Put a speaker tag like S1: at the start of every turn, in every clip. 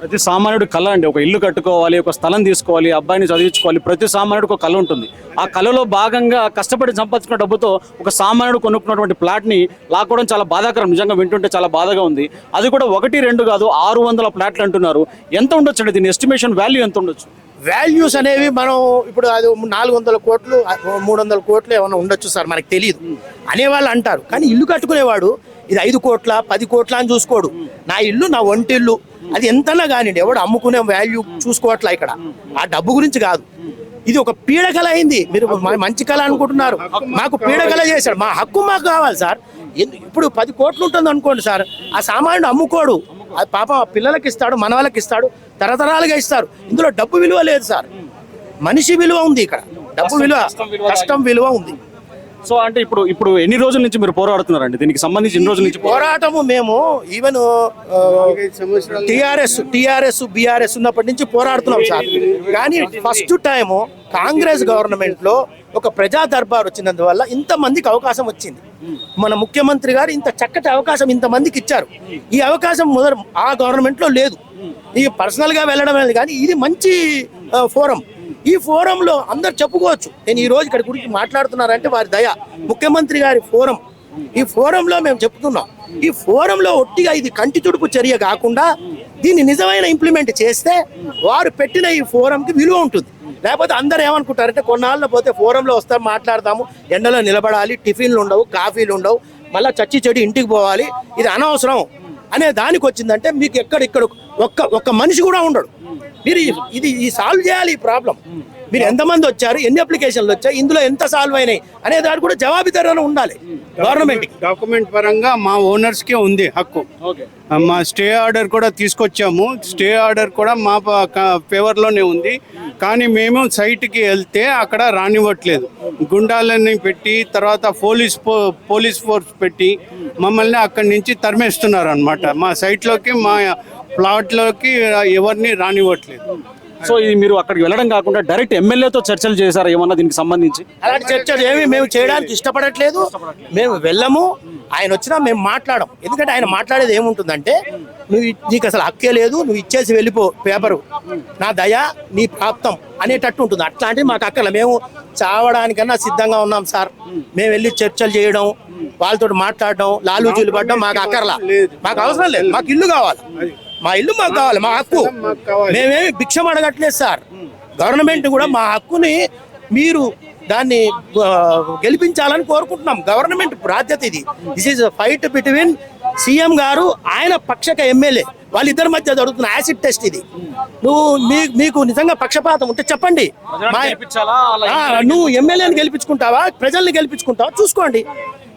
S1: ప్రతి సామాన్యుడు కళ అండి. ఒక ఇల్లు కట్టుకోవాలి ఒక స్థలం తీసుకోవాలి అబ్బాయిని చదివించుకోవాలి ప్రతి సామాన్యుడికి ఒక కళ ఉంటుంది. ఆ కళలో భాగంగా కష్టపడి సంపాదించిన డబ్బుతో ఒక సామాన్యుడు కొనుక్కున్నటువంటి ప్లాట్ని లాక్కోవడం చాలా బాధాకరం. నిజంగా వింటుంటే చాలా బాధగా ఉంది. అది కూడా ఒకటి రెండు కాదు ఆరు వందల ప్లాట్లు అంటున్నారు. ఎంత ఉండొచ్చు అండి? దీని ఎస్టిమేషన్ వాల్యూ ఎంత ఉండొచ్చు?
S2: వాల్యూస్ అనేవి మనం ఇప్పుడు అది నాలుగు వందల కోట్లు మూడు వందల కోట్లు ఏమైనా ఉండొచ్చు సార్? మనకు తెలియదు. అనేవాళ్ళు అంటారు. కానీ ఇల్లు కట్టుకునేవాడు ఇది ఐదు కోట్ల పది కోట్ల అని చూసుకోడు. నా ఇల్లు నా ఒంటిల్లు అది ఎంతనా కానివ్వండి ఎవడు అమ్ముకునే వాల్యూ చూసుకోవట్లా ఇక్కడ. ఆ డబ్బు గురించి కాదు. ఇది ఒక పీడకల అయింది. మీరు మంచి కళ అనుకుంటున్నారు. మాకు పీడకల చేశాడు. మా హక్కు మాకు కావాలి సార్. ఇప్పుడు పది కోట్లు ఉంటుంది అనుకోండి సార్. ఆ సామాన్యుడు అమ్ముకోడు. ఆ పాప పిల్లలకి ఇస్తాడు మన వాళ్ళకి ఇస్తాడు తరతరాలుగా ఇస్తారు. ఇందులో డబ్బు విలువ లేదు సార్. మనిషి విలువ ఉంది ఇక్కడ. డబ్బు విలువ కష్టం విలువ ఉంది.
S1: సో అంటే ఇప్పుడు ఇప్పుడు ఎన్ని రోజుల నుంచి మీరు పోరాడుతున్నారండి? దీనికి సంబంధించి ఎన్ని రోజుల నుంచి
S2: పోరాటము మేము even uh, TRS TRS BRS ఉన్నప్పటి నుంచి పోరాడుతున్నాం సార్. కానీ ఫస్ట్ టైము కాంగ్రెస్ గవర్నమెంట్లో ఒక ప్రజా దర్బార్ వచ్చినందువల్ల ఇంత మందికి అవకాశం వచ్చింది. మన ముఖ్యమంత్రి గారు ఇంత చక్కటి అవకాశం ఇంత మందికి ఇచ్చారు. ఈ అవకాశం మొదలు ఆ గవర్నమెంట్లో లేదు. ఈ పర్సనల్గా వెళ్ళడం అనేది కానీ ఇది మంచి uh, ఫోరం ఈ ఫోరంలో అందరు చెప్పుకోవచ్చు. నేను ఈ రోజు ఇక్కడ గురించి మాట్లాడుతున్నారంటే వారి దయ. ముఖ్యమంత్రి గారి ఫోరం. ఈ ఫోరంలో మేము చెప్తున్నాం. ఈ ఫోరంలో ఒట్టిగా ఇది కంటి తుడుపు చర్య కాకుండా దీన్ని నిజమైన ఇంప్లిమెంట్ చేస్తే వారు పెట్టిన ఈ ఫోరంకి విలువ ఉంటుంది. లేకపోతే అందరు ఏమనుకుంటారంటే కొన్నాళ్ళు పోతే ఫోరంలో వస్తారు మాట్లాడతాము. ఎండలో నిలబడాలి టిఫిన్లు ఉండవు కాఫీలు ఉండవు. మళ్ళీ చచ్చి చెడి ఇంటికి పోవాలి. ఇది అనవసరం. అనే దానికి వచ్చిందంటే మీకు ఎక్కడిక్కడ ఒక్క ఒక్క మనిషి కూడా ఉండడు. మీరు ఇది ఈ సాల్వ్ చేయాలి ఈ ప్రాబ్లం మీరు ఎంతమంది వచ్చారు ఎన్ని అప్లికేషన్లు వచ్చాయి ఇందులో ఎంత సాల్వ్ అయినాయి అనే దాని కూడా జవాబుదారీగా ఉండాలి గవర్నమెంట్
S3: డాక్యుమెంట్ పరంగా మా ఓనర్స్ కే ఉంది హక్కు.
S1: ఓకే.
S3: మా స్టే ఆర్డర్ కూడా తీసుకొచ్చాము. స్టే ఆర్డర్ కూడా మా ఫేవర్లోనే ఉంది. కానీ మేము సైట్కి వెళ్తే అక్కడ రానివ్వట్లేదు. గుండాలని పెట్టి తర్వాత పోలీస్ ఫో- పోలీస్ ఫోర్స్ పెట్టి మమ్మల్ని అక్కడి నుంచి తరిమేస్తున్నారు అనమాట మా సైట్లోకి మా ప్లాట్లోకి ఎవరిని రానివ్వట్లేదు.
S1: సో ఇది మీరు అక్కడికి వెళ్ళడం కాకుండా డైరెక్ట్ ఎమ్మెల్యేతో చర్చలు చేశారా ఏమన్నా దీనికి సంబంధించి?
S2: అలాంటి చర్చలు ఏమి మేము చేయడానికి ఇష్టపడట్లేదు. మేము వెళ్ళము. ఆయన వచ్చినా మేము మాట్లాడం ఎందుకంటే ఆయన మాట్లాడేది ఏముంటుందంటే నువ్వు నీకు అసలు హక్కే లేదు నువ్వు ఇచ్చేసి వెళ్ళిపో పేపరు. నా దయ నీ ప్రాప్తం అనేటట్టు ఉంటుంది. అట్లాంటివి మాకు అక్కల మేము చావడానికన్నా సిద్ధంగా ఉన్నాం సార్. మేము వెళ్ళి చర్చలు చేయడం వాళ్ళతో మాట్లాడడం లాలూచీలు పడడం మాకు అక్కర్లా. మాకు అవసరం లేదు. మాకు ఇల్లు కావాలి. మా ఇల్లు మాకు కావాలి మా హక్కు. మేమేమి భిక్షం అడగట్లేదు సార్. గవర్నమెంట్ కూడా మా హక్కుని మీరు దాన్ని గెలిపించాలని కోరుకుంటున్నాం. గవర్నమెంట్ బాధ్యత ఇది. This is fight between CM గారు ఆయన పక్షక ఎమ్మెల్యే. వాళ్ళిద్దరి మధ్య జరుగుతున్న యాసిడ్ టెస్ట్ ఇది. నువ్వు మీకు నిజంగా పక్షపాతం ఉంటే చెప్పండి. నువ్వు ఎమ్మెల్యేని గెలిపించుకుంటావా? ప్రజల్ని గెలిపించుకుంటావా? చూసుకోండి.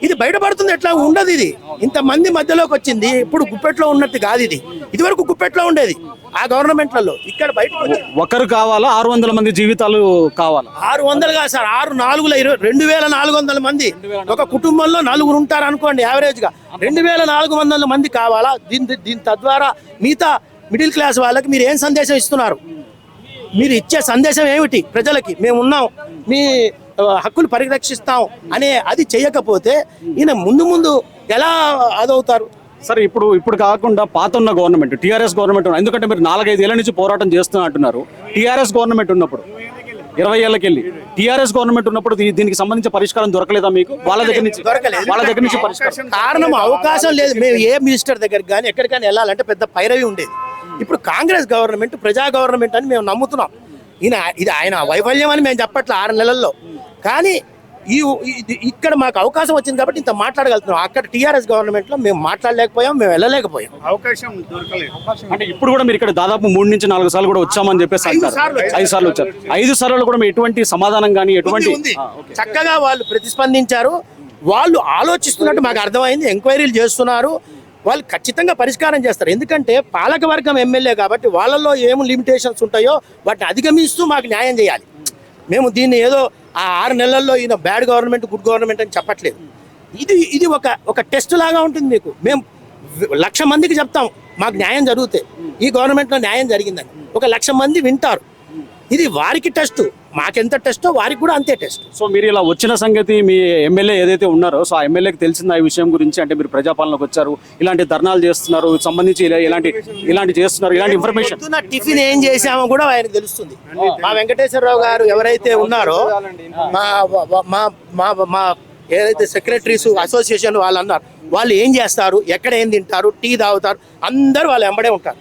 S2: ఇది బయటపడుతుంది ఎట్లా? ఉండదు ఇది. ఇంత మంది మధ్యలోకి వచ్చింది ఇప్పుడు గుప్పెట్లో ఉన్నట్టు కాదు ఇది. ఇది వరకు గుప్పెట్లో ఉండేది ఆ గవర్నమెంట్లలో. ఇక్కడ వచ్చింది
S1: ఒకరు కావాలా? ఆరు వందల మంది జీవితాలు కావాలా?
S2: ఆరు వందలు కాదు సార్ ఆరు నాలుగుల ఇరవై రెండు వేల నాలుగు వందల మంది. ఒక కుటుంబంలో నలుగురు ఉంటారు అనుకోండి యావరేజ్గా రెండు వేల నాలుగు వందల మంది కావాలా? దీని దీని తద్వారా మిగతా మిడిల్ క్లాస్ వాళ్ళకి మీరు ఏం సందేశం ఇస్తున్నారు? మీరు ఇచ్చే సందేశం ఏమిటి ప్రజలకి? మేము ఉన్నాం మీ హక్కులు పరిరక్షిస్తాం అనే అది చేయకపోతే ఈయన ముందు ముందు ఎలా అదవుతారు?
S1: సరే ఇప్పుడు ఇప్పుడు కాకుండా పాత ఉన్న గవర్నమెంట్ టీఆర్ఎస్ గవర్నమెంట్ ఎందుకంటే మీరు నాలుగైదు ఏళ్ళ నుంచి పోరాటం చేస్తున్నా అంటున్నారు. టీఆర్ఎస్ గవర్నమెంట్ ఉన్నప్పుడు ఇరవై ఏళ్ళకి వెళ్ళి టీఆర్ఎస్ గవర్నమెంట్ ఉన్నప్పుడు దీనికి సంబంధించిన పరిష్కారం దొరకలేదా మీకు? వాళ్ళ దగ్గర నుంచి
S2: దొరకలేదు.
S1: వాళ్ళ దగ్గర నుంచి పరిష్కారం
S2: కారణం అవకాశం లేదు. మేము ఏ మినిస్టర్ దగ్గరికి కానీ ఎక్కడికైనా వెళ్ళాలంటే పెద్ద పైరవి ఉండేది. ఇప్పుడు కాంగ్రెస్ గవర్నమెంట్ ప్రజా గవర్నమెంట్ అని మేము నమ్ముతున్నాం. ఈయన ఇది ఆయన వైఫల్యం అని మేము చెప్పట్లే ఆరు నెలల్లో. కానీ ఈ ఇక్కడ మాకు అవకాశం వచ్చింది కాబట్టి ఇంత మాట్లాడగలుగుతున్నాం. అక్కడ టీఆర్ఎస్ గవర్నమెంట్లో మేము మాట్లాడలేకపోయాం మేము వెళ్ళలేకపోయాం.
S3: అవకాశం దొరకలేదు.
S1: అంటే ఇప్పుడు కూడా మీరు ఇక్కడ దాదాపు మూడు నుంచి నాలుగు సార్లు కూడా వచ్చామని చెప్పేసి. ఐదు సార్లు వచ్చారు. ఐదు సార్లు కూడా మీరు ఎటువంటి సమాధానం కానీ ఎటువంటి.
S2: చక్కగా వాళ్ళు ప్రతిస్పందించారు. వాళ్ళు ఆలోచిస్తున్నట్టు మాకు అర్థమైంది ఎంక్వైరీలు చేస్తున్నారు. వాళ్ళు ఖచ్చితంగా పరిష్కారం చేస్తారు. ఎందుకంటే పాలక వర్గం ఎమ్మెల్యే కాబట్టి వాళ్ళల్లో ఏం లిమిటేషన్స్ ఉంటాయో వాటిని అధిగమిస్తూ మాకు న్యాయం చేయాలి. మేము దీన్ని ఏదో ఆ ఆరు నెలల్లో ఈయన బ్యాడ్ గవర్నమెంట్ గుడ్ గవర్నమెంట్ అని చెప్పట్లేదు. ఇది ఇది ఒక ఒక టెస్ట్ లాగా ఉంటుంది మీకు. మేము లక్ష మందికి చెప్తాం మాకు న్యాయం జరిగితే. ఈ గవర్నమెంట్లో న్యాయం జరిగిందని. ఒక లక్ష మంది వింటారు. ఇది వారికి టెస్ట్ మాకెంత టెస్టో వారికి కూడా అంతే టెస్ట్.
S1: సో మీరు ఇలా వచ్చిన సంగతి మీ ఎమ్మెల్యే ఏదైతే ఉన్నారో సో ఆ ఎమ్మెల్యేకి తెలిసింది ఈ విషయం గురించి? అంటే మీరు ప్రజాపాలనకు వచ్చారు ఇలాంటి ధర్నాలు చేస్తున్నారు సంబంధించి ఇలా- ఇలాంటి ఇలాంటి చేస్తున్నారు ఇలాంటి ఇన్ఫర్మేషన్
S2: టిఫిన్ ఏం చేసామో కూడా ఆయనకు తెలుస్తుంది. మా వెంకటేశ్వరరావు గారు ఎవరైతే ఉన్నారో మా మా మా మా ఏదైతే సెక్రటరీస్ అసోసియేషన్ వాళ్ళు అన్నారు వాళ్ళు ఏం చేస్తారు? ఎక్కడ ఏం తింటారు? టీ తాగుతారు? అందరూ వాళ్ళు వెంబడే ఉంటారు.